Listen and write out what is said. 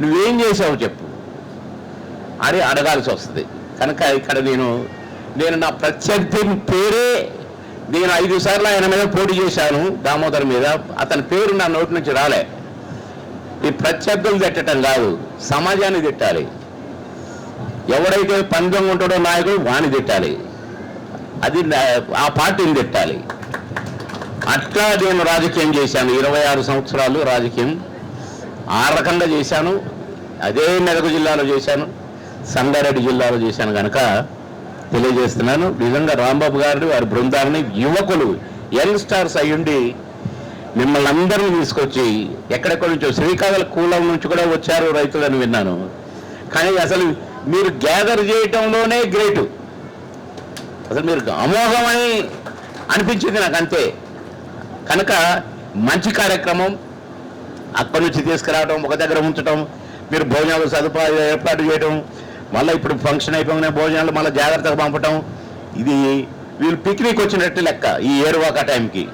నువ్వేం చేసావు చెప్పు. అని అడగాల్సి వస్తుంది. కనుక ఇక్కడ నేను నేను నా ప్రత్యర్థి పేరే నేను ఐదు సార్లు ఆయన మీద పోటీ చేశాను దామోదర్ మీద. అతని పేరు నా నోటి నుంచి రాలే. ఈ ప్రత్యర్థులు తిట్టడం కాదు సమాజాన్ని తిట్టాలి. ఎవడైతే పందెం ఉంటాడో నాయకుడు వాణి తిట్టాలి. అది ఆ పార్టీని తిట్టాలి. అట్లా నేను రాజకీయం చేశాను. ఇరవై ఆరు సంవత్సరాలు రాజకీయం ఆ రకంగా చేశాను. అదే మెదక్ జిల్లాలో చేశాను. సంగారెడ్డి జిల్లాలో చేశాను కనుక తెలియజేస్తున్నాను. నిజంగా రాంబాబు గారిని వారి బృందాన్ని యువకులు యంగ్ స్టార్స్ అయ్యుండి మిమ్మల్ని అందరినీ తీసుకొచ్చి ఎక్కడెక్కడి నుంచో శ్రీకాకుళ కూలం నుంచి కూడా వచ్చారు రైతులని విన్నాను. కానీ అసలు మీరు గ్యాదర్ చేయటంలోనే గ్రేటు. అసలు మీరు అమోఘమని అనిపించింది నాకు అంతే కనుక మంచి కార్యక్రమం అక్కడి నుంచి తీసుకురావడం ఒక దగ్గర ఉంచడం మీరు భోజనాలు సదుపాయాలు ఏర్పాటు చేయడం మళ్ళీ ఇప్పుడు ఫంక్షన్ అయిపోయిన భోజనాలు మళ్ళీ జాగ్రత్తగా పంపటం ఇది వీళ్ళు పిక్నిక్ వచ్చినట్టు లెక్క ఈ ఏరువాక టైంకి